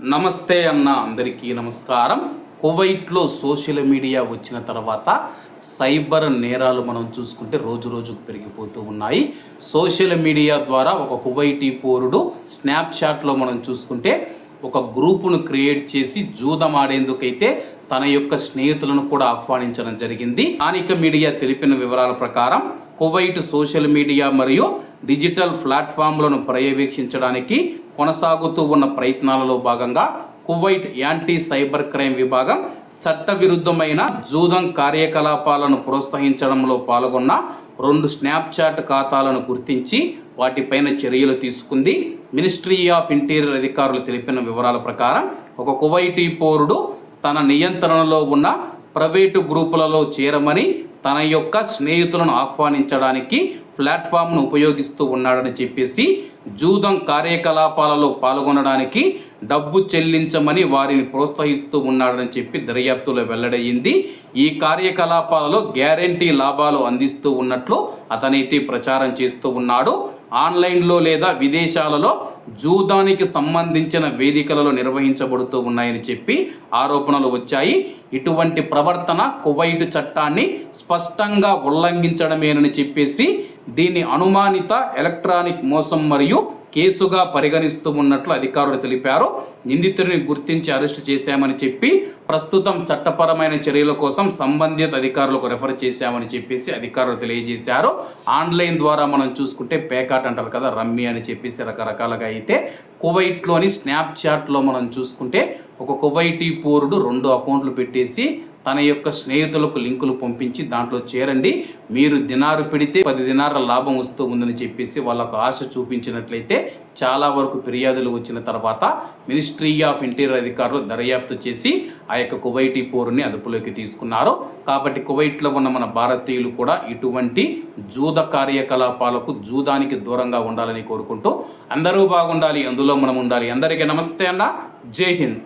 నమస్తే అన్న అందరికీ నమస్కారం. కువైట్లో సోషల్ మీడియా వచ్చిన తర్వాత సైబర్ నేరాలు మనం చూసుకుంటే రోజు రోజుకు పెరిగిపోతూ ఉన్నాయి. సోషల్ మీడియా ద్వారా ఒక కువైటీ పౌరుడు స్నాప్చాట్లో మనం చూసుకుంటే ఒక గ్రూపును క్రియేట్ చేసి జూదం ఆడేందుకైతే తన యొక్క స్నేహితులను కూడా ఆహ్వానించడం జరిగింది. స్థానిక మీడియా తెలిపిన వివరాల ప్రకారం కువైట్ సోషల్ మీడియా మరియు డిజిటల్ ప్లాట్ఫామ్లను పర్యవేక్షించడానికి కొనసాగుతూ ఉన్న ప్రయత్నాలలో భాగంగా కువైట్ యాంటీ సైబర్ క్రైమ్ విభాగం చట్టవిరుద్ధమైన జూదం కార్యకలాపాలను ప్రోత్సహించడంలో పాల్గొన్న రెండు స్నాప్చాట్ ఖాతాలను గుర్తించి వాటిపైన చర్యలు తీసుకుంది. మినిస్ట్రీ ఆఫ్ ఇంటీరియర్ అధికారులు తెలిపిన వివరాల ప్రకారం ఒక కువైటీ పౌరుడు తన నియంత్రణలో ఉన్న ప్రైవేటు గ్రూపులలో చేరమని తన యొక్క స్నేహితులను ఆహ్వానించడానికి ప్లాట్ఫామ్ను ఉపయోగిస్తూ ఉన్నాడని చెప్పేసి జూదం కార్యకలాపాలలో పాల్గొనడానికి డబ్బు చెల్లించమని వారిని ప్రోత్సహిస్తూ ఉన్నాడని చెప్పి దర్యాప్తులో వెల్లడయ్యింది. ఈ కార్యకలాపాలలో గ్యారంటీ లాభాలు అందిస్తూ ఉన్నట్లు అతనైతే ప్రచారం చేస్తూ ఉన్నాడు. ఆన్లైన్లో లేదా విదేశాలలో జూదానికి సంబంధించిన వేదికలలో నిర్వహించబడుతూ ఉన్నాయని చెప్పి ఆరోపణలు వచ్చాయి. ఇటువంటి ప్రవర్తన కువైట్ చట్టాన్ని స్పష్టంగా ఉల్లంఘించడమేనని చెప్పేసి దీన్ని అనుమానిత ఎలక్ట్రానిక్ మోసం మరియు కేసుగా పరిగణిస్తూ ఉన్నట్లు అధికారులు తెలిపారు. నిందితుడిని గుర్తించి అరెస్టు చేశామని చెప్పి ప్రస్తుతం చట్టపరమైన చర్యల కోసం సంబంధిత అధికారులకు రెఫర్ చేశామని చెప్పేసి అధికారులు తెలియజేశారు. ఆన్లైన్ ద్వారా మనం చూసుకుంటే పేకాట్ అంటారు కదా రమ్మీ అని చెప్పేసి రకరకాలుగా అయితే కువైట్లోని స్నాప్చాట్లో మనం చూసుకుంటే ఒక కువైటీ పౌరుడు రెండు అకౌంట్లు పెట్టేసి తన యొక్క స్నేహితులకు లింకులు పంపించి దాంట్లో చేరండి. మీరు దినారు పెడితే పది దినార లాభం వస్తూ ఉందని చెప్పేసి వాళ్ళకు ఆశ చూపించినట్లయితే చాలా వరకు ఫిర్యాదులు వచ్చిన తర్వాత మినిస్ట్రీ ఆఫ్ ఇంటీరియర్ అధికారులు దర్యాప్తు చేసి ఆ యొక్క కువైటీ పోరుని అదుపులోకి తీసుకున్నారు. కాబట్టి కువైట్లో ఉన్న మన భారతీయులు కూడా ఇటువంటి జూద కార్యకలాపాలకు జూదానికి దూరంగా ఉండాలని కోరుకుంటూ అందరూ బాగుండాలి అందులో మనం ఉండాలి. అందరికీ నమస్తే అన్న. జై హింద్.